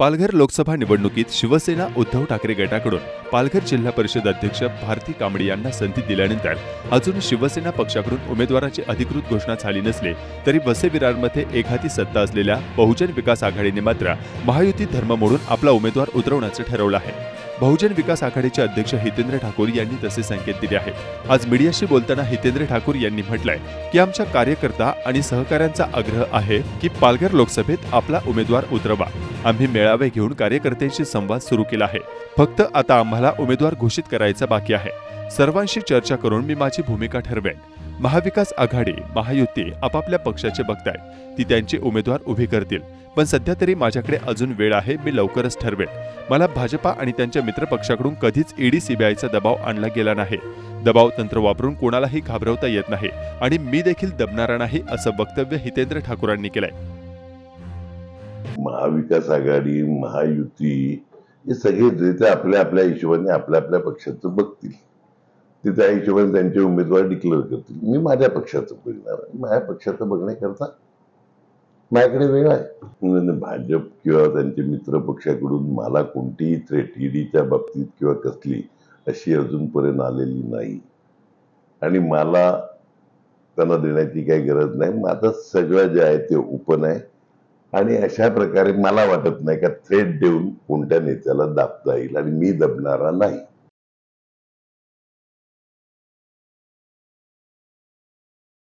पालघर लोकसभा निवडणुकीत शिवसेना उद्धव ठाकरे गटाकडून पालघर जिल्हा परिषद अध्यक्ष भारती कांबळे यांना संधी दिल्यानंतर अजून शिवसेना पक्षाकडून उमेदवाराची अधिकृत घोषणा झाली नसली तरी वसे विरारमध्ये एखादी सत्ता असलेल्या बहुजन विकास आघाडीने मात्र महायुती धर्म मोडून आपला उमेदवार उतरवण्याचं ठरवलं आहे. बहुजन विकास आघाडीचे अध्यक्ष हितेंद्र ठाकूर यांनी तसे संकेत दिले आहेत. आज मीडियाशी बोलताना हितेंद्र ठाकूर यांनी म्हटलंय की आमच्या कार्यकर्ता आणि सहकाऱ्यांचा आग्रह आहे की पालघर लोकसभेत आपला उमेदवार उतरवा. आम्ही मेळावे घेऊन कार्यकर्त्यांशी संवाद सुरू केला आहे. फक्त आता आम्हाला उमेदवार घोषित करायचा बाकी आहे. सर्वांशी चर्चा करून मी माझी भूमिका ठरवेन. महाविकास आघाडी महायुती आपापल्या पक्षाचे बघतायत. ती त्यांचे उमेदवार उभे करतील. पण सध्या तरी माझ्याकडे अजून वेळ आहे मी लवकरच ठरवेन. मला भाजपा आणि त्यांच्या मित्रपक्षाकडून कधीच ईडी सीबीआयचा दबाव आणला गेला नाही. दबाव तंत्र वापरून कोणालाही घाबरवता येत नाही आणि मी देखील दबणारा नाही असं वक्तव्य हितेंद्र ठाकूरांनी केलंय. महाविकास आघाडी महायुती हे सगळे नेते आपल्या आपल्या हिशोबाने आपल्या आपल्या पक्षाचं बघतील. ते त्या हिशोबाने त्यांचे उमेदवार डिक्लेअर करतील. मी माझ्या पक्षाचं बघणार माझ्या पक्षाचं बघण्याकरता माझ्याकडे वेळ आहे. म्हणजे भाजप किंवा त्यांचे मित्र पक्षाकडून मला कोणतीही थ्रेट ईडीच्या बाबतीत किंवा कसली अशी अजूनपर्यंत आलेली नाही. आणि मला त्यांना देण्याची काही गरज नाही. माझं सगळं जे आहे ते ओपन आहे. आणि अशा प्रकारे मला वाटत नाही का थ्रेट देऊन कोणत्या नेत्याला दाबता येईल आणि मी दबणारा नाही.